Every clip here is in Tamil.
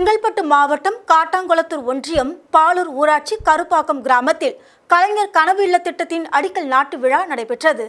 செங்கல்பட்டு மாவட்டம் காட்டாங்குளத்தூர் ஒன்றியம் பாலூர் ஊராட்சி கருப்பாக்கம் கிராமத்தில் கலைஞர் கனவு இல்ல திட்டத்தின் அடிக்கல் நாட்டு விழா நடைபெற்றது.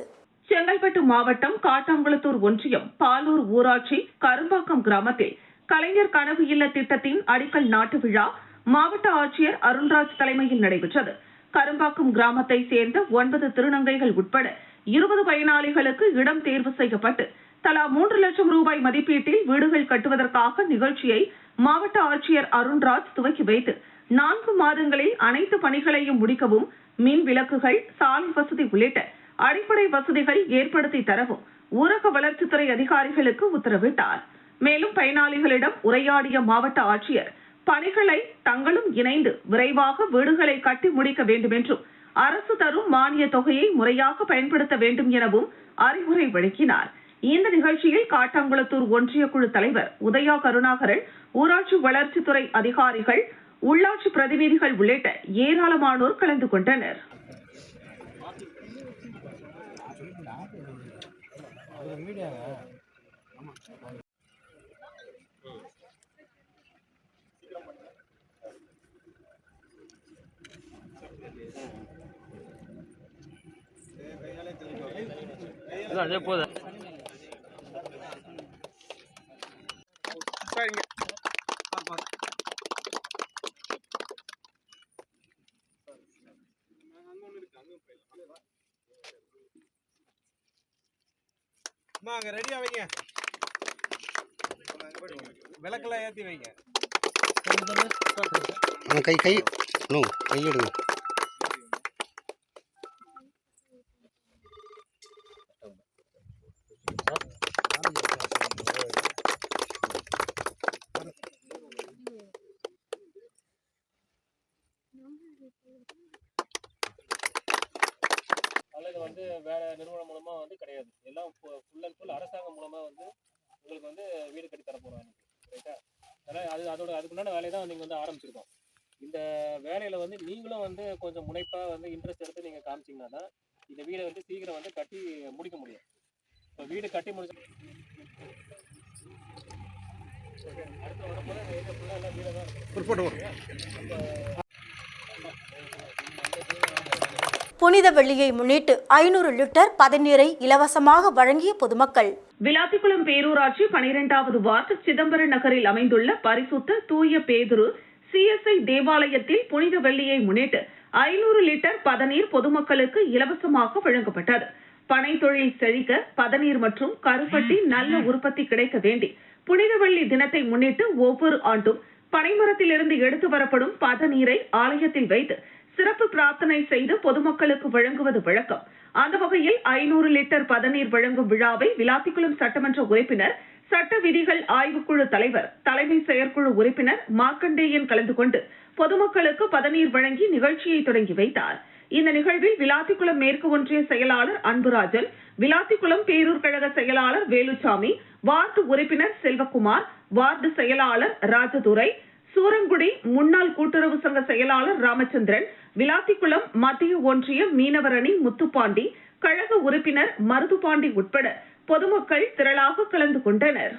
செங்கல்பட்டு மாவட்டம் காட்டாங்குளத்தூர் ஒன்றியம் பாலூர் ஊராட்சி கரும்பாக்கம் கிராமத்தில் கலைஞர் கனவு இல்ல திட்டத்தின் அடிக்கல் நாட்டு விழா மாவட்ட ஆட்சியர் அருண்ராஜ் தலைமையில் நடைபெற்றது. கரும்பாக்கம் கிராமத்தை சேர்ந்த ஒன்பது திருநங்கைகள் உட்பட இருபது பயனாளிகளுக்கு இடம் தேர்வு செய்யப்பட்டு தலா மூன்று லட்சம் ரூபாய் மதிப்பீட்டில் வீடுகள் கட்டுவதற்காக நிகழ்ச்சியை மாவட்ட ஆட்சியர் அருண்ராஜ் துவக்கி வைத்து நான்கு மாதங்களில் அனைத்து பணிகளையும் முடிக்கவும் மின் விளக்குகள் சாலை வசதி உள்ளிட்ட அடிப்படை வசதிகள் ஏற்படுத்தி தரவும் ஊரக வளர்ச்சித்துறை அதிகாரிகளுக்கு உத்தரவிட்டார். மேலும் பயனாளிகளிடம் உரையாடிய மாவட்ட ஆட்சியர் பணிகளை தங்களும் இணைந்து விரைவாக வீடுகளை கட்டி முடிக்க வேண்டும் என்றும் அரசு தரும் மானிய தொகையை முறையாக பயன்படுத்த வேண்டும் எனவும் அறிவுரை வழங்கினார் இந்த நிகழ்ச்சியில் காட்டாங்குளத்தூர் ஒன்றிய குழு தலைவர் உதயா கருணாகரன் ஊராட்சி வளர்ச்சித்துறை அதிகாரிகள் உள்ளாட்சி பிரதிநிதிகள் உள்ளிட்ட ஏராளமானோர் கலந்து கொண்டனர். அதே போதும். அம்மா அங்க ரெடியா வைங்க. விளக்கெல்லாம் ஏத்தி வைங்க. கை கை. நோ கையெடுங்க அல்லது வந்து வேற நிறுவனம் மூலமா வந்து கிடையாது. எல்லாம் ஃபுல் அண்ட் ஃபுல் அரசாங்கம் மூலமா வந்து உங்களுக்கு வந்து வீடு கட்டி தர போறோம் ரைட்டா அதனால அது அதோட அதுக்குண்டான வேலையை தான் நீங்க வந்து ஆரம்பிச்சிருக்கோம். இந்த வேலையில வந்து நீங்களும் வந்து கொஞ்சம் முனைப்பா வந்து இன்ட்ரெஸ்ட் எடுத்து நீங்க காமிச்சீங்கன்னா தான் இந்த வீடை வந்து சீக்கிரம் வந்து கட்டி முடிக்க முடியும். இப்போ வீடு கட்டி முடிச்சு அடுத்து வரும்போது ஏரியா ஃபுல்லாக எல்லாம் வீடாக தான் புனித வெள்ளியை முன்னிட்டு ஐநூறு லிட்டர் பதநீரை இலவசமாக வழங்கிய பொதுமக்கள். விளாத்திக்குளம் பேரூராட்சி பனிரெண்டாவது வார்டு சிதம்பரம் நகரில் அமைந்துள்ள பரிசுத்த தூய பேதுரு சிஎஸ்ஐ தேவாலயத்தில் புனித வெள்ளியை முன்னிட்டு ஐநூறு லிட்டர் பதநீர் பொதுமக்களுக்கு இலவசமாக வழங்கப்பட்டது. பனை தொழில் செழிக்க பதநீர் மற்றும் கருப்பட்டி நல்ல உற்பத்தி கிடைக்க வேண்டி புனித வெள்ளி தினத்தை முன்னிட்டு ஒவ்வொரு ஆண்டும் பனைமரத்திலிருந்து எடுத்து வரப்படும் பதநீரை ஆலயத்தில் வைத்து சிறப்பு பிரார்த்தனை செய்து பொதுமக்களுக்கு வழங்குவது வழக்கம். அந்த வகையில் ஐநூறு லிட்டர் பதநீர் வழங்கும் விழாவை விளாத்திக்குளம் சட்டமன்ற உறுப்பினர் சட்ட விதிகள் ஆய்வுக்குழு தலைவர் தலைமை செயற்குழு உறுப்பினர் மார்க்கண்டேயன் கலந்து கொண்டு பொதுமக்களுக்கு பதநீர் வழங்கி நிகழ்ச்சியை தொடங்கி வைத்தார். இந்த நிகழ்வில் விளாத்திக்குளம் மேற்கு ஒன்றிய செயலாளர் அன்புராஜன் விளாத்திக்குளம் பேரூர் கழக செயலாளர் வேலுச்சாமி வார்டு உறுப்பினர் செல்வகுமார் வார்டு செயலாளர் ராஜதுரை சூரங்குடி முன்னாள் கூட்டுறவு சங்க செயலாளர் ராமச்சந்திரன் விளாத்திக்குளம் மத்திய ஒன்றிய மீனவர் அணி முத்துப்பாண்டி கழக உறுப்பினர் மருதுபாண்டி உட்பட பொதுமக்கள் திரளாக கலந்து கொண்டனர்.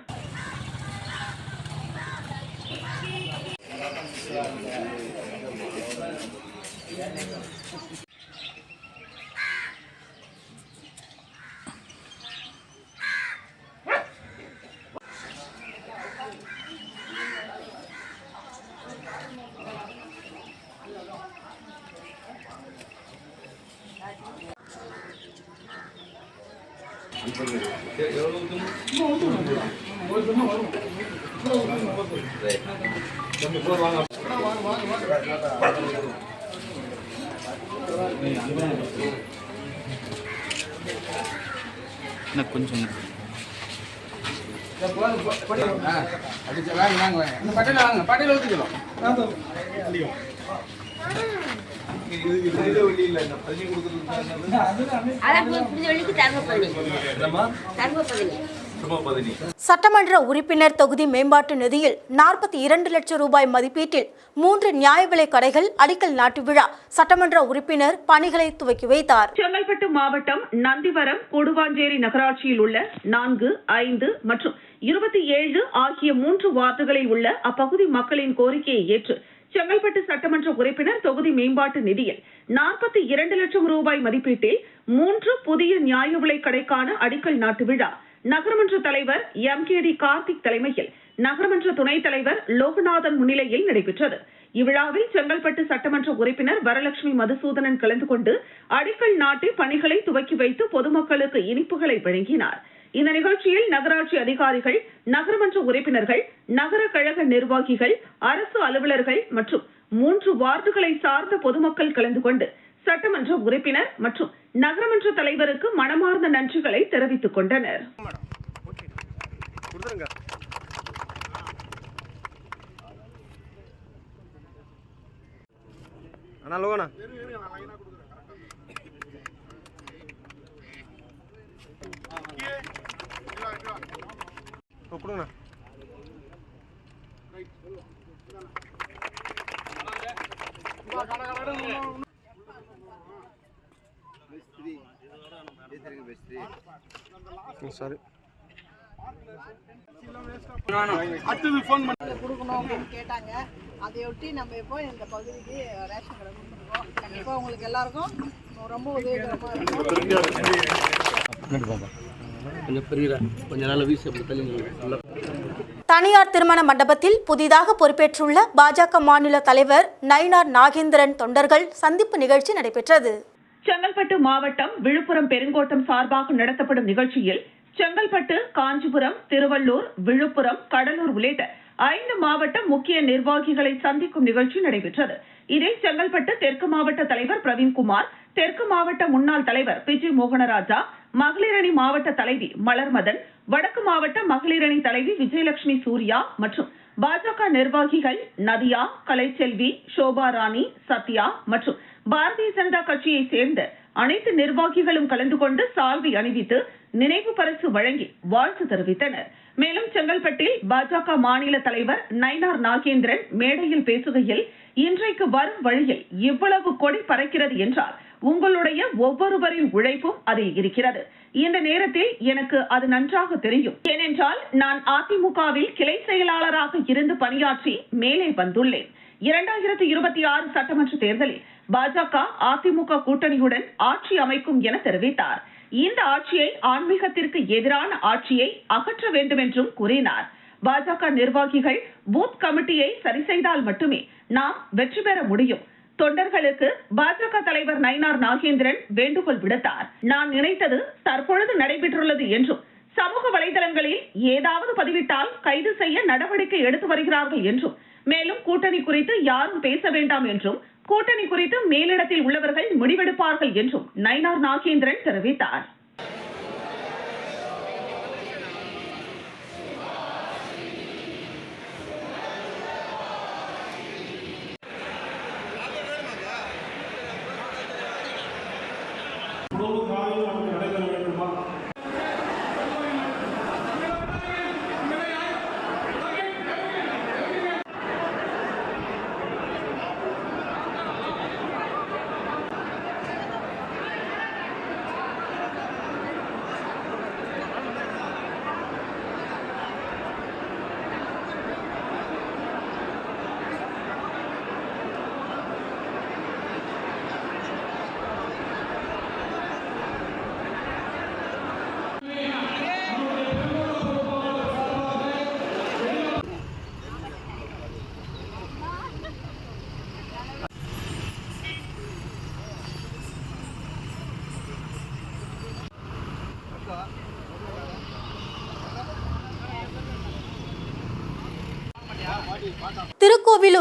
அடிச்சு வாங்க வாங்க வாங்க. இந்த பட்டையில வாங்க பட்டையில ஊற்றிக்கலாம் அதான் புது புது வெள்ளிக்கு தர்ம பள்ளி தர்ம பள்ளி சட்டமன்ற உறுப்பினர் தொகுதி மேம்பாட்டு நிதியில் நாற்பத்தி இரண்டு லட்சம் ரூபாய் மதிப்பீட்டில் மூன்று நியாய விலைக் கடைகள் அடிக்கல் நாட்டு விழா. சட்டமன்ற உறுப்பினர் பணிகளை துவக்கி வைத்தார். செங்கல்பட்டு மாவட்டம் நந்திவரம் கொடுவாஞ்சேரி நகராட்சியில் உள்ள நான்கு ஐந்து மற்றும் இருபத்தி ஏழு ஆகிய மூன்று வார்டுகளில் உள்ள அப்பகுதி மக்களின் கோரிக்கையை ஏற்று செங்கல்பட்டு சட்டமன்ற உறுப்பினர் தொகுதி மேம்பாட்டு நிதியில் நாற்பத்தி இரண்டு லட்சம் ரூபாய் மதிப்பீட்டில் மூன்று புதிய நியாய விலை கடைக்கான அடிக்கல் நாட்டு விழா. நகரமன்ற தலைவர் எம். கே. டி. கார்த்திக் தலைமையில் நகரமன்ற துணைத் தலைவர் லோகநாதன் முன்னிலையில் நடைபெற்றது. இவ்விழாவில் செங்கல்பட்டு சட்டமன்ற உறுப்பினர் வரலட்சுமி மதுசூதனன் கலந்து கொண்டு அடிக்கல் நாட்டி பணிகளை துவக்கி வைத்து பொதுமக்களுக்கு இனிப்புகளை வழங்கினாா் இந்த நிகழ்ச்சியில் நகராட்சி அதிகாரிகள் நகரமன்ற உறுப்பினர்கள் நகர கழக நிர்வாகிகள் அரசு அலுவலர்கள் மற்றும் மூன்று வார்டுகளை சார்ந்த பொதுமக்கள் கலந்து கொண்டு சட்டமன்ற உறுப்பினர் மற்றும் நகரமன்ற தலைவருக்கு மனமார்ந்த நன்றிகளை தெரிவித்துக் கொண்டனர். அண்ணா லோகண்ணா. கொடுங்கண்ணா. சாரி கொடுக்கணும் அப்படின்னு கேட்டாங்க. அதையொட்டி நம்ம இப்போ இந்த பகுதிக்கு ரேஷன் கடை கொடுத்துருக்கோம். கண்டிப்பாக உங்களுக்கு எல்லாருக்கும் ரொம்ப உதவிகரமாக இருக்கும். கொஞ்சம் பெரிய கொஞ்ச நாள் வீசி அப்படி தள்ளி தனியார் திருமண மண்டபத்தில் புதிதாக பொறுப்பேற்றுள்ள பாஜக மாநில தலைவர் நயினார் நாகேந்திரன் தொண்டர்கள் சந்திப்பு நிகழ்ச்சி நடைபெற்றது. செங்கல்பட்டு மாவட்டம் விழுப்புரம் பெருங்கோட்டம் சார்பாக நடத்தப்படும் நிகழ்ச்சியில் செங்கல்பட்டு காஞ்சிபுரம் திருவள்ளூர் விழுப்புரம் கடலூர் உள்ளிட்ட ஐந்து மாவட்ட முக்கிய நிர்வாகிகளை சந்திக்கும் நிகழ்ச்சி நடைபெற்றது. இதில் செங்கல்பட்டு தெற்கு மாவட்ட தலைவர் பிரவீன்குமார் தெற்கு மாவட்ட முன்னாள் தலைவர் பிஜி மோகனராஜா மகளிரணி மாவட்ட தலைவி மலர்மதன் வடக்கு மாவட்ட மகளிரணி தலைவி விஜயலட்சுமி சூர்யா மற்றும் பாஜக நிர்வாகிகள் நதியா கலைச்செல்வி சோபா ராணி சத்யா மற்றும் பாரதிய ஜனதா கட்சியை சேர்ந்த அனைத்து நிர்வாகிகளும் கலந்து கொண்டு சால்வை அணிவித்து நினைவு பரிசு வழங்கி வாழ்த்து தெரிவித்தனர். மேலும் செங்கல்பட்டில் பாஜக மாநில தலைவர் நயினார் நாகேந்திரன் மேடையில் பேசுகையில் இன்றைக்கு வரும் வழியில் இவ்வளவு கொடி பறக்கிறது என்றார். உங்களுடைய ஒவ்வொருவரின் உழைப்பும் அதில் இருக்கிறது. இந்த நேரத்தில் எனக்கு அது நன்றாக தெரியும். ஏனென்றால் நான் அதிமுகவில் கிளை செயலாளராக இருந்து பணியாற்றி மேலே வந்துள்ளேன். இரண்டாயிரத்தி இருபத்தி ஆறு சட்டமன்ற தேர்தலில் பாஜக அதிமுக கூட்டணியுடன் ஆட்சி அமைக்கும் என தெரிவித்தார். இந்த ஆட்சியை ஆன்மீகத்திற்கு எதிரான ஆட்சியை அகற்ற வேண்டும் என்றும் கூறினார். பாஜக நிர்வாகிகள் பூத் கமிட்டியை சரி செய்தால் மட்டுமே நாம் வெற்றி பெற முடியும். தொண்டர்களுக்கு பாஜக தலைவர் நயினார் நாகேந்திரன் வேண்டுகோள் விடுத்தார். நான் நினைத்தது தற்பொழுது நடைபெற்றுள்ளது என்றும் சமூக வலைதளங்களில் ஏதாவது பதிவிட்டால் கைது செய்ய நடவடிக்கை எடுத்து வருகிறார்கள் என்றும் மேலும் கூட்டணி குறித்து யாரும் பேச வேண்டாம் என்றும் கூட்டணி குறித்து மேலிடத்தில் உள்ளவர்கள் முடிவெடுப்பார்கள் என்றும் நயினார் நாகேந்திரன் தெரிவித்தார்.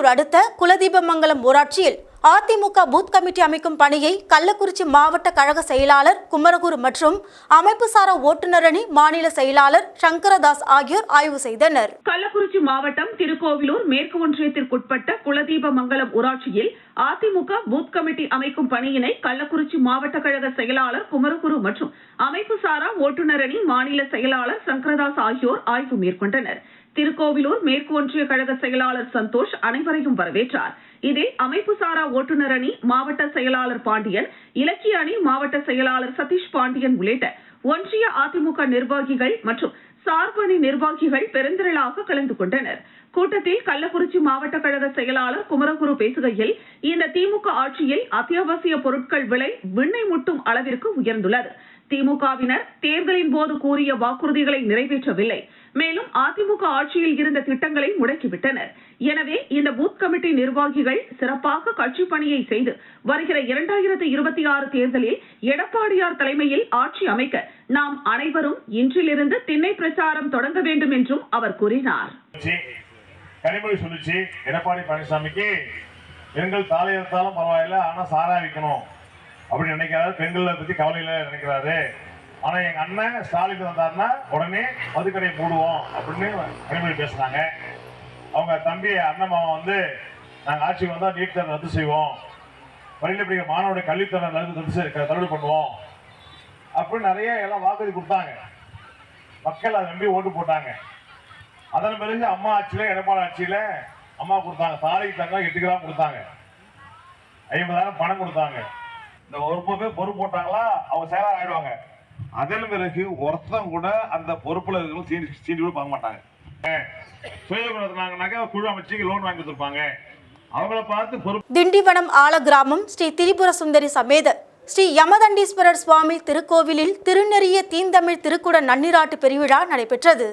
திருக்கோவிலூர் அடுத்த குலதீபமங்கலம் ஊராட்சியில் அதிமுக பூத் கமிட்டி அமைக்கும் பணியை கள்ளக்குறிச்சி மாவட்ட கழக செயலாளர் குமரகுரு மற்றும் அமைப்பு சாரா ஓட்டுநரணி மாநில செயலாளர் சங்கரதாஸ் ஆகியோர் ஆய்வு செய்தனர். கள்ளக்குறிச்சி மாவட்டம் திருக்கோவிலூர் மேற்கு ஒன்றியத்திற்குட்பட்ட குலதீபமங்கலம் ஊராட்சியில் அதிமுக பூத் கமிட்டி அமைக்கும் பணியினை கள்ளக்குறிச்சி மாவட்ட கழக செயலாளர் குமரகுரு மற்றும் அமைப்பு சாரா ஓட்டுநர் அணி மாநில செயலாளர் சங்கரதாஸ் ஆகியோர் ஆய்வு மேற்கொண்டனர். திருக்கோவிலூர் மேற்கு ஒன்றிய கழக செயலாளர் சந்தோஷ் அனைவரையும் வரவேற்றார். இதில் அமைப்பு சாரா ஓட்டுநர் அணி மாவட்ட செயலாளர் பாண்டியன் இலக்கிய அணி மாவட்ட செயலாளர் சதீஷ் பாண்டியன் உள்ளிட்ட ஒன்றிய அதிமுக நிர்வாகிகள் மற்றும் சார்பணி நிர்வாகிகள் பெருந்திரளாக கலந்து கொண்டனர். கூட்டத்தில் கள்ளக்குறிச்சி மாவட்ட கழக செயலாளர் குமரகுரு பேசுகையில் இந்த திமுக ஆட்சியில் அத்தியாவசிய பொருட்கள் விலை விண்ணை முட்டும் அளவிற்கு உயர்ந்துள்ளது. திமுகவினர் தேர்தலின் போது கூறிய வாக்குறுதிகளை நிறைவேற்றவில்லை. மேலும் அதிமுக ஆட்சியில் இருந்த திட்டங்களை முடக்கிவிட்டனர். எனவே இந்த பூத் கமிட்டி நிர்வாகிகள் சிறப்பாக கட்சி பணியை செய்து வருகிற இரண்டாயிரத்தி இருபத்தி ஆறு தேர்தலில் எடப்பாடியார் தலைமையில் ஆட்சி அமைக்க நாம் அனைவரும் இன்றிலிருந்து திண்ணை பிரச்சாரம் தொடங்க வேண்டும் என்றும் அவர் கூறினார். கனிமொழி சொல்லுச்சு எடப்பாடி பழனிசாமிக்கு பெண்கள் தாலை எடுத்தாலும் பரவாயில்ல ஆனா சாரா விற்கணும் அப்படின்னு நினைக்கிறாரு. பெண்களை பத்தி கவலையில நினைக்கிறாரு. ஆனா எங்க அண்ணன் ஸ்டாலின் வந்தாருன்னா உடனே மதுக்கடையை போடுவோம் அப்படின்னு கனிமொழி பேசுனாங்க. அவங்க தம்பி அண்ணன் மாமா வந்து நாங்கள் ஆட்சிக்கு வந்தால் நீட் தேர்வு ரத்து செய்வோம். பள்ளியில் படிக்கிற மாணவருடைய கல்வித்தரம் ரத்து செய்~ தள்ளுபடி பண்ணுவோம். அப்படின்னு நிறைய எல்லாம் வாக்குறுதி கொடுத்தாங்க. மக்கள் அதை நம்பி ஓட்டு போட்டாங்க. அதன் பிறகு அம்மா ஆட்சியில் எடப்பாடி ஆட்சியில் அம்மா கொடுத்தாங்க. தாலிக்கு தங்கம் எட்டு கிராம் கொடுத்தாங்க. ஐம்பதாயிரம் பணம் கொடுத்தாங்க. இந்த ஒரு பொறுப்பு போட்டாங்களா? அவங்க செயலாளர் ஆயிடுவாங்க. அதன் பிறகு ஒருத்தன் கூட அந்த பொறுப்புல இருக்கிறவங்க சீனி சீனி கூட பார்க்க மாட்டாங்க. சுயநலத்தினாங்கனாக்கா குழு அமைச்சு லோன் வாங்கி கொடுத்துருப்பாங்க. அவங்கள பார்த்து பொறுப்பு திண்டிவனம் ஆல கிராமம் ஸ்ரீ திரிபுர சுந்தரி சமேத ஸ்ரீ யமதண்டீஸ்வரர் சுவாமி திருக்கோவிலில் திருநெறிய தீந்தமிழ் திருக்குட நன்னிராட்டு பெருவிழா நடைபெற்றது.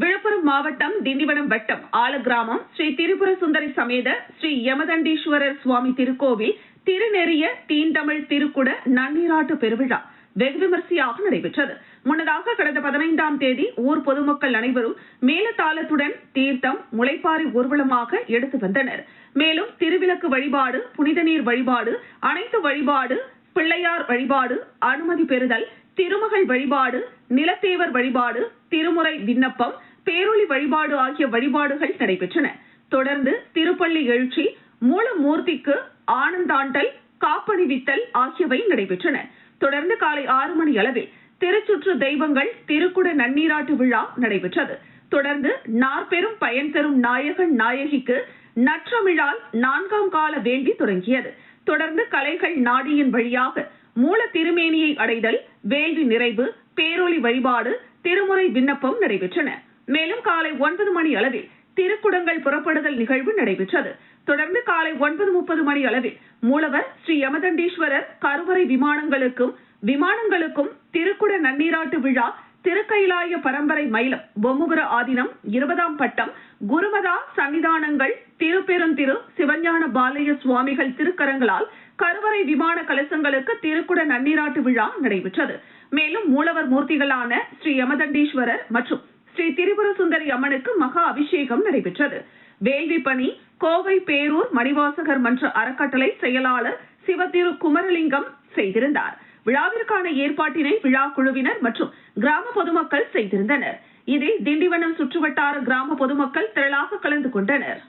விழுப்புரம் மாவட்டம் திண்டிவனம் வட்டம் ஆலகிராமம் ஸ்ரீ திரிபுர சுந்தரி சமேத ஸ்ரீ யமதண்டீஸ்வரர் சுவாமி திருக்கோவில் திருநெறிய தீந்தமிழ் திருக்குட நன்னீராட்டு பெருவிழா. வெகு விமர்சையாக நடைபெற்றது. முன்னதாக கடந்த பதினைந்தாம் தேதி ஊர் பொதுமக்கள் அனைவரும் மேலதாளத்துடன் தீர்த்தம் முளைப்பாரி ஊர்வலமாக எடுத்து வந்தனர். மேலும் திருவிளக்கு வழிபாடு புனித நீர் வழிபாடு அனைத்து வழிபாடு பிள்ளையார் வழிபாடு அனுமதி பெறுதல் திருமகள் வழிபாடு நிலத்தேவர் வழிபாடு திருமுறை விண்ணப்பம் பேரொளி வழிபாடு ஆகிய வழிபாடுகள் நடைபெற்றன. தொடர்ந்து திருப்பள்ளி எழுச்சி மூலமூர்த்திக்கு ஆனந்தாண்டல் காப்பணிவித்தல் ஆகியவை நடைபெற்றன. தொடர்ந்து காலை ஆறு மணி அளவில் திருச்சுற்று தெய்வங்கள் திருக்குட நன்னீராட்டு விழா நடைபெற்றது. தொடர்ந்து நாற்பெரும் பயன் தரும் நாயகன் நாயகிக்கு நற்றமிழால் நான்காம் கால வேள்வி தொடங்கியது. தொடர்ந்து கலைகள் நாடியின் வழியாக மூல திருமேனியை அடைதல் வேள்வி நிறைவு பேரொளி வழிபாடு திருமுறை விண்ணப்பம் நடைபெற்றன. மேலும் காலை ஒன்பது மணி அளவில் திருக்குடங்கள் புறப்படுதல் நிகழ்வு நடைபெற்றது. தொடர்ந்து காலை ஒன்பது முப்பது மணி அளவில் மூலவர் ஸ்ரீ யமதண்டீஸ்வரர் கருவறை விமானங்களுக்கும் விமானங்களுக்கும் திருக்குட நன்னீராட்டு விழா திருக்கைலாய பரம்பரை மயிலம் பொம்முகுர ஆதினம் இருபதாம் பட்டம் குருமதா சன்னிதானங்கள் திருப்பெருந்திரு சிவஞான பாலய சுவாமிகள் திருக்கரங்களால் கருவறை விமான கலசங்களுக்கு திருக்குட நன்னீராட்டு விழா நடைபெற்றது. மேலும் மூலவர் மூர்த்திகளான ஸ்ரீ யமதண்டீஸ்வரர் மற்றும் ஸ்ரீ திரிபுர சுந்தரி அம்மனுக்கு மகா அபிஷேகம் நடைபெற்றது. வேள்வி பணி கோவை பேரூர் மணிவாசகர் மன்ற அறக்கட்டளை செயலாளர் சிவதிரு குமரலிங்கம் செய்திருந்தார். விழாவிற்கான ஏற்பாட்டினை விழா குழுவினர் மற்றும் கிராம பொதுமக்கள் செய்திருந்தனர். இதில் திண்டிவனம் சுற்றுவட்டார கிராம பொதுமக்கள் திரளாக கலந்து கொண்டனர்.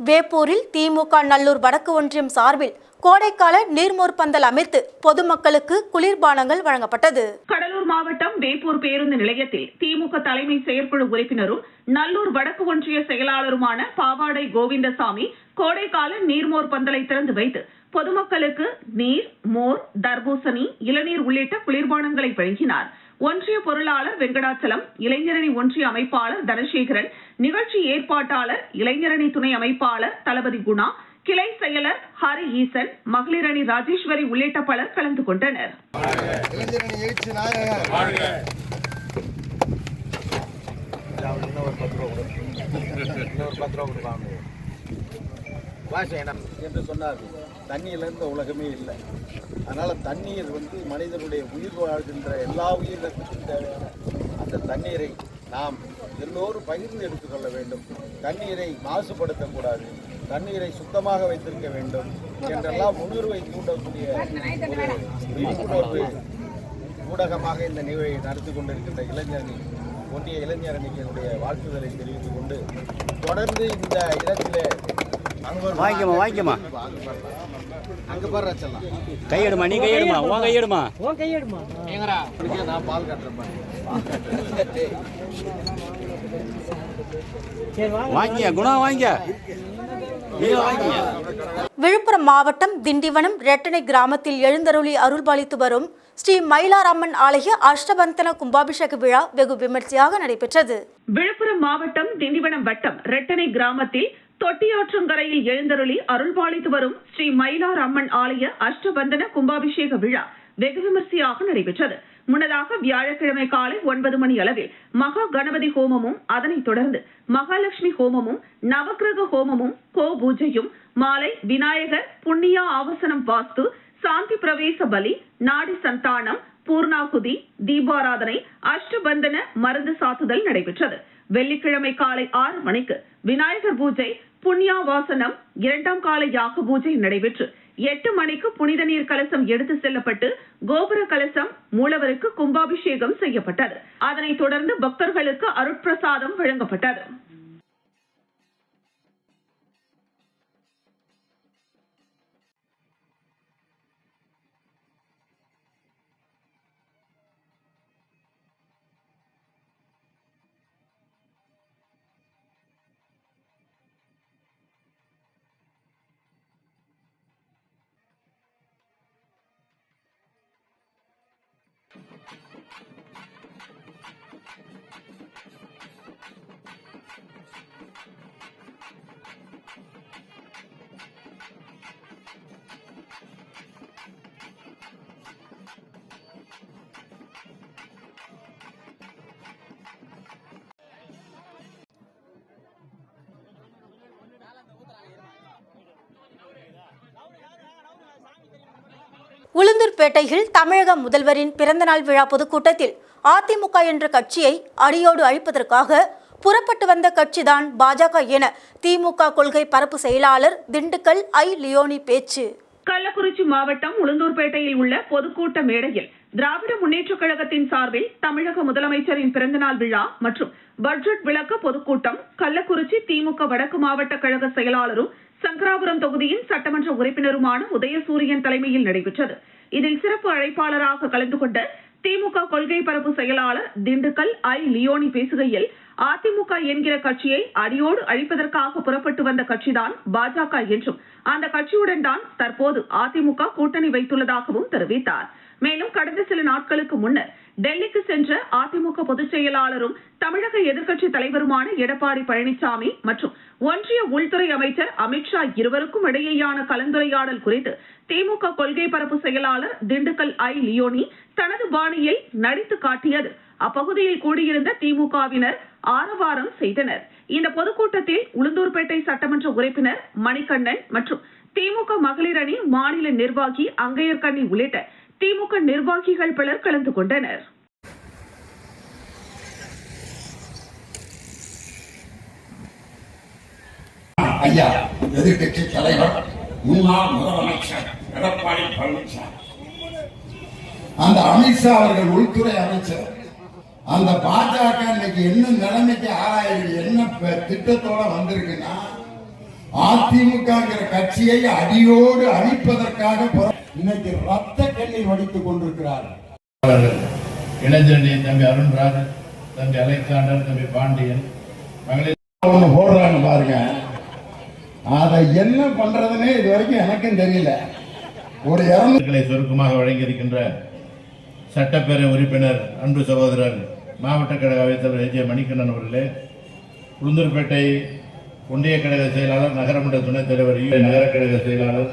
வேப்பூரில் திமுக நல்லூர் வடக்கு ஒன்றியம் சார்பில் கோடைக்கால நீர்மோர் பந்தல் அமைத்து பொதுமக்களுக்கு குளிர்பானங்கள் வழங்கப்பட்டது. கடலூர் மாவட்டம் வேப்பூர் பேருந்து நிலையத்தில் திமுக தலைமை செயற்குழு உறுப்பினரும் நல்லூர் வடக்கு ஒன்றிய செயலாளருமான பாவாடை கோவிந்தசாமி கோடைக்கால நீர்மோர் பந்தலை திறந்து வைத்து பொதுமக்களுக்கு நீர் மோர் தர்பூசணி இளநீர் உள்ளிட்ட குளிர்பானங்களை வழங்கினார். ஒன்றிய பொருளாளர் வெங்கடாச்சலம் இளைஞரணி ஒன்றிய அமைப்பாளர் தனசேகரன் நிகழ்ச்சி ஏற்பாட்டாளர் இளைஞரணி துணை அமைப்பாளர் தளபதி குணா கிளை செயலர் ஹரி ஈசன் மகளிரணி ராஜேஸ்வரி உள்ளிட்ட பலர் கலந்து கொண்டனர். பாசனம் என்று சொன்னார். தண்ணியிலிருந்து உலகமே இல்லை. அதனால் தண்ணீர் வந்து மனிதனுடைய உயிர் வாழ்கின்ற எல்லா உயிரினத்துக்கும் தேவையான அந்த தண்ணீரை நாம் எல்லோரும் பகிர்ந்து எடுத்துக்கொள்ள வேண்டும். தண்ணீரை மாசுபடுத்தக்கூடாது தண்ணீரை சுத்தமாக வைத்திருக்க வேண்டும் என்றெல்லாம் உணர்வை தூண்டக்கூடிய ஒரு விழிப்புணர்வு ஊடகமாக இந்த நிகழ்வை நடத்தி கொண்டிருக்கின்ற இளைஞரணி ஒன்றிய இளைஞர் அணியினுடைய வாழ்த்துதலை தெரிவித்துக் கொண்டு தொடர்ந்து இந்த இடத்திலே வாங்கிக்கம்மா வாங்கிக்கம்மா. அங்க பாரு ரச்சலாம் கையெடுமா நீ கையெடுமா உன் கையெடுமா. நான் பால் கட்டுறேன் பாரு. வாங்கிக்க குணம் வாங்கிக்க நீங்க வாங்கிக்க விழுப்புரம் மாவட்டம் திண்டிவனம் ரெட்டனை கிராமத்தில் எழுந்தருளி அருள்பாலித்து வரும் ஸ்ரீ மயிலாராமன் ஆலய அஷ்டபந்தன கும்பாபிஷேக விழா வெகு விமர்சையாக நடைபெற்றது. விழுப்புரம் மாவட்டம் திண்டிவனம் வட்டம் ரெட்டனை கிராமத்தில் தொட்டியாற்றங்கரையில் எழுந்தருளி அருள்பாலித்து வரும் ஸ்ரீ மயிலார் அம்மன் ஆலய அஷ்டபந்தன கும்பாபிஷேக விழா வெகு விமர்சையாக நடைபெற்றது. முன்னதாக வியாழக்கிழமை காலை ஒன்பது மணி அளவில் மகா கணபதி ஹோமமும் அதனைத் தொடர்ந்து மகாலட்சுமி ஹோமமும் நவக்கிரக ஹோமமும் கோ பூஜையும் மாலை விநாயகர் புண்ணியா ஆவசனம் வாஸ்து சாந்தி பிரவேச பலி நாடி சந்தானம் பூர்ணாகுதி தீபாராதனை அஷ்டபந்தன மருந்து சாத்துதல் நடைபெற்றது. வெள்ளிக்கிழமை காலை ஆறு மணிக்கு விநாயகர் பூஜை புண்ணியாவாசனம் இரண்டாம் கால யாக பூஜை நடைபெற்று எட்டு மணிக்கு புனித நீர் கலசம் எடுத்து செல்லப்பட்டு கோபுர கலசம் மூலவருக்கு கும்பாபிஷேகம் செய்யப்பட்டது. அதனைத் தொடர்ந்து பக்தர்களுக்கு அருட்பிரசாதம் வழங்கப்பட்டது. உளுந்தூர்பேட்டையில் தமிழக முதல்வரின் பிறந்தநாள் விழா பொதுக்கூட்டத்தில் அதிமுக என்ற கட்சியை அடியோடு அழிப்பதற்காக புறப்பட்டு வந்த கட்சிதான் பாஜக என திமுக கொள்கை பரப்பு செயலாளர் திண்டுக்கல் ஐ லியோனி பேச்சு. கள்ளக்குறிச்சி மாவட்டம் உளுந்தூர்பேட்டையில் உள்ள பொதுக்கூட்ட மேடையில் திராவிட முன்னேற்றக் கழகத்தின் சார்பில் தமிழக முதலமைச்சரின் பிறந்தநாள் விழா மற்றும் பட்ஜெட் விளக்க பொதுக்கூட்டம் கள்ளக்குறிச்சி திமுக வடக்கு மாவட்ட கழக செயலாளரும் சங்கராபுரம் தொகுதியின் சட்டமன்ற உறுப்பினருமான உதயசூரியன் தலைமையில் நடைபெற்றது. இதில் சிறப்பு அழைப்பாளராக கலந்து கொண்ட திமுக கொள்கை பரப்பு செயலாளர் திண்டுக்கல் ஐ. லியோனி பேசுகையில் அதிமுக என்கிற கட்சியை அடியோடு அழிப்பதற்காக புறப்பட்டு வந்த கட்சிதான் பாஜக என்றும் அந்த கட்சியுடன் தான் தற்போது அதிமுக கூட்டணி வைத்துள்ளதாகவும் தெரிவித்தார். மேலும் கடந்த சில நாட்களுக்கு முன்னர் டெல்லிக்கு சென்ற அதிமுக பொதுச் செயலாளரும் தமிழக எதிர்க்கட்சி தலைவருமான எடப்பாடி பழனிசாமி மற்றும் ஒன்றிய உள்துறை அமைச்சர் அமித்ஷா இருவருக்கும் இடையேயான கலந்துரையாடல் குறித்து திமுக கொள்கை பரப்பு செயலாளர் திண்டுக்கல் ஐ லியோனி தனது பாணியை நடித்து காட்டியது. அப்பகுதியில் கூடியிருந்த திமுகவினர் ஆரவாரம் செய்தனர். இந்த பொதுக்கூட்டத்தில் உளுந்தூர்பேட்டை சட்டமன்ற உறுப்பினர் மணிகண்ணன் மற்றும் திமுக மகளிர் அணி மாநில நிர்வாகி அங்கையர்கண்ணி உள்ளிட்ட திமுக நிர்வாகிகள் பலர் கலந்து கொண்டனர். ஐயா எதிர்கட்சி தலைவர் முன்னாள் முதலமைச்சர் எடப்பாடி பழனிசாமி. அந்த அமித்ஷா அவர்கள் உள்துறை அமைச்சர். அந்த பாஜக இன்னைக்கு என்ன நிலைமைக்கு ஆராயுது என்ன திட்டத்தோட வந்திருக்குன்னா அதிமுகங்கிற கட்சியை அடியோடு அழிப்பதற்காக இன்னைக்கு ரத்த கண்ணீர் வடித்துக் கொண்டிருக்கிறார். இளைஞரணி தம்பி அருண்ராஜ் தம்பி அலெக்சாண்டர் தம்பி பாண்டியன் மகளிர் ஒண்ணு போடுறாங்க பாருங்க. அதை என்ன பண்றதுன்னே இது வரைக்கும் எனக்கும் தெரியல. ஒரு இறந்து களை சுருக்கமாக வழங்கியிருக்கின்ற சட்டப்பேரவை உறுப்பினர் அன்பு சகோதரர் மாவட்ட கழக அவைத்தலைவர் ஏஜே மணிகண்ணன் அவர்களே உளுந்தூர்பேட்டை ஒன்றிய கழக செயலாளர் நகரமன்ற துணைத் தலைவர். நகர கழக செயலாளர்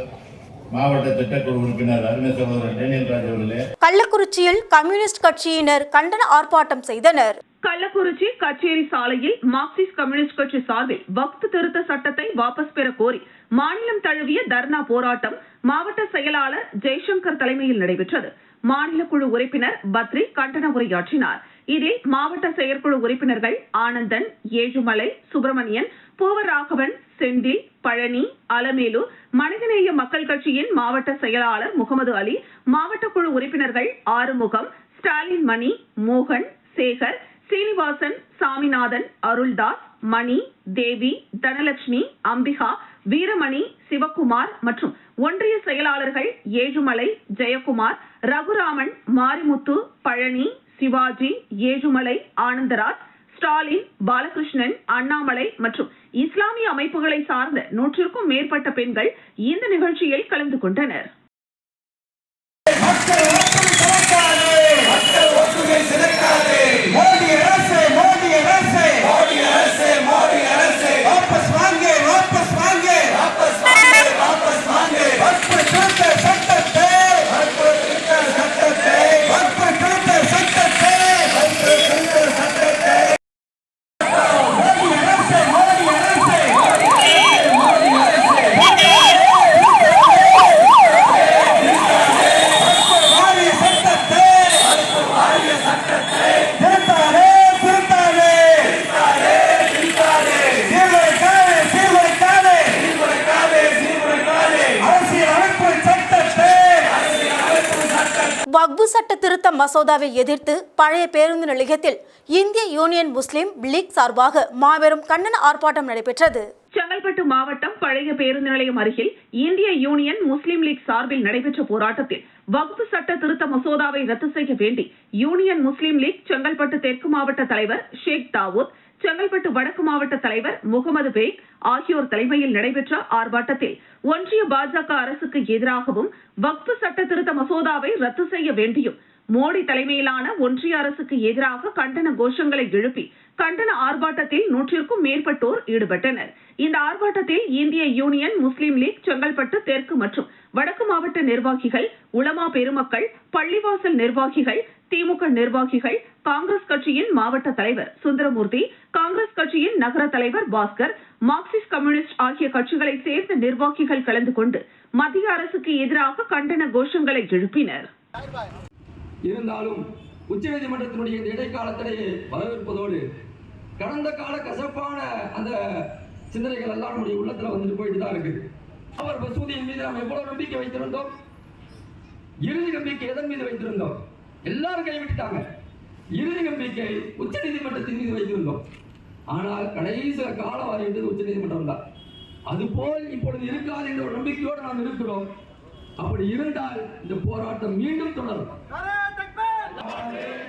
மாவட்ட திட்டக்குழு உறுப்பினர் அருமை சகோதரர் டேனியல் ராஜ் அவர்களே. கள்ளக்குறிச்சியில் கம்யூனிஸ்ட் கட்சியினர் கண்டன ஆர்ப்பாட்டம் செய்தனர். கள்ளக்குறிச்சி கச்சேரி சாலையில் மார்க்சிஸ்ட் கம்யூனிஸ்ட் கட்சி சார்பில் வக்ஃப் திருத்த சட்டத்தை வாபஸ் பெற கோரி மாநிலம் தழுவிய தர்ணா போராட்டம் மாவட்ட செயலாளர் ஜெய்சங்கர் தலைமையில் நடைபெற்றது. மாநில குழு உறுப்பினர் பத்ரி கண்டன உரையாற்றினார். இதில் மாவட்ட செயற்குழு உறுப்பினர்கள் ஆனந்தன் ஏழுமலை சுப்பிரமணியன் பூவராகவன் செந்தில் பழனி அலமேலு மனிதநேய மக்கள் கட்சியின் மாவட்ட செயலாளர் முகமது அலி மாவட்ட குழு உறுப்பினர்கள் ஆறுமுகம் ஸ்டாலின் மணி மோகன் சேகர் சீனிவாசன் சாமிநாதன் அருள்தாஸ் மணி தேவி தனலட்சுமி அம்பிகா வீரமணி சிவக்குமார் மற்றும் ஒன்றிய செயலாளர்கள் ஏழுமலை ஜெயக்குமார் ரகுராமன் மாரிமுத்து பழனி சிவாஜி ஏழுமலை ஆனந்தராஜ் ஸ்டாலின் பாலகிருஷ்ணன் அண்ணாமலை மற்றும் இஸ்லாமிய அமைப்புகளை சார்ந்த நூற்றிற்கும் மேற்பட்ட பெண்கள் இந்த நிகழ்ச்சியில் கலந்து கொண்டனர். மோடி அரசு மோடி அரசு மோடி அரசு மோடி அரசு வாபஸ் வாங்கு வாபஸ் வாங்கு வாபஸ் வாங்கு வாபஸ் வாங்கு வக்ஃபு திருத்த சட்டத்தை வக்ஃபு திருத்த சட்டத்தை வக்ஃபு திருத்த சட்டத்தை வக்ஃபு திருத்த சட்டத்தை மோடி அரசு மோடி அரசு மோடி அரசு மோடி அரசு வாரிய சட்டத்தை திருத்தாதே திருத்தாதே சீர்குலைக்காதே சீர்குலைக்காதே அரசியல் அமைப்பு சட்டத்தை வக்பு சட்ட திருத்த மசோதாவை எதிர்த்து பழைய பேருந்து நிலையத்தில் இந்திய யூனியன் முஸ்லிம் லீக் சார்பாக மாபெரும் கண்டன ஆர்ப்பாட்டம் நடைபெற்றது. செங்கல்பட்டு மாவட்டம் பழைய பேருந்து நிலையம் அருகில் இந்திய யூனியன் முஸ்லீம் லீக் சார்பில் நடைபெற்ற போராட்டத்தில் வகுப்பு சட்ட திருத்த மசோதாவை ரத்து செய்ய வேண்டி யூனியன் முஸ்லீம் லீக் செங்கல்பட்டு தெற்கு மாவட்ட தலைவர் ஷேக் தாவூத் செங்கல்பட்டு வடக்கு மாவட்ட தலைவர் முகமது பேக் ஆகியோர் தலைமையில் நடைபெற்ற ஆர்ப்பாட்டத்தில் ஒன்றிய பாஜக அரசுக்கு எதிராகவும் வக்ஃபு சட்ட திருத்த மசோதாவை ரத்து செய்ய வேண்டியும் மோடி தலைமையிலான ஒன்றிய அரசுக்கு எதிராக கண்டன கோஷங்களை எழுப்பி கண்டன ஆர்ப்பாட்டத்தில் நூற்றிற்கும் மேற்பட்டோர் ஈடுபட்டனர். இந்த ஆர்ப்பாட்டத்தில் இந்திய யூனியன் முஸ்லீம் லீக் செங்கல்பட்டு தெற்கு மற்றும் வடக்கு மாவட்ட நிர்வாகிகள் உலமா பெருமக்கள் பள்ளிவாசல் நிர்வாகிகள் திமுக நிர்வாகிகள் காங்கிரஸ் கட்சியின் மாவட்ட தலைவர் சுந்தரமூர்த்தி காங்கிரஸ் கட்சியின் நகர தலைவர் பாஸ்கர் மார்க்சிஸ்ட் கம்யூனிஸ்ட் ஆகிய கட்சிகளை சேர்ந்த நிர்வாகிகள் கலந்து கொண்டு மத்திய அரசுக்கு எதிராக கண்டன கோஷங்களை எழுப்பினர். இருந்தாலும் உச்சநீதிமன்றத்தினுடைய இந்த இடைக்காலத்திலேயே வரவேற்பதோடு கடந்த கால கசப்பான அந்த சிந்தனைகள் எல்லாம் நம்முடைய உள்ளத்துல வந்துட்டு போயிட்டு தான் இருக்கு. அவர் மசூதியின் மீது நாம் எவ்வளவு நம்பிக்கை வைத்திருந்தோம்? இறுதி நம்பிக்கை எதன் மீது வைத்திருந்தோம்? எல்லாரும் கைவிட்டாங்க இறுதி நம்பிக்கை உச்ச நீதிமன்றத்தின் மீது வைத்திருந்தோம். ஆனால் கடைசி காலம் வரைந்தது உச்சநீதிமன்றம் தான். அதுபோல் இப்பொழுது இருக்காது என்ற ஒரு நம்பிக்கையோடு நாம் இருக்கிறோம். அப்படி இருந்தால் இந்த போராட்டம் மீண்டும் தொடரும். আমিন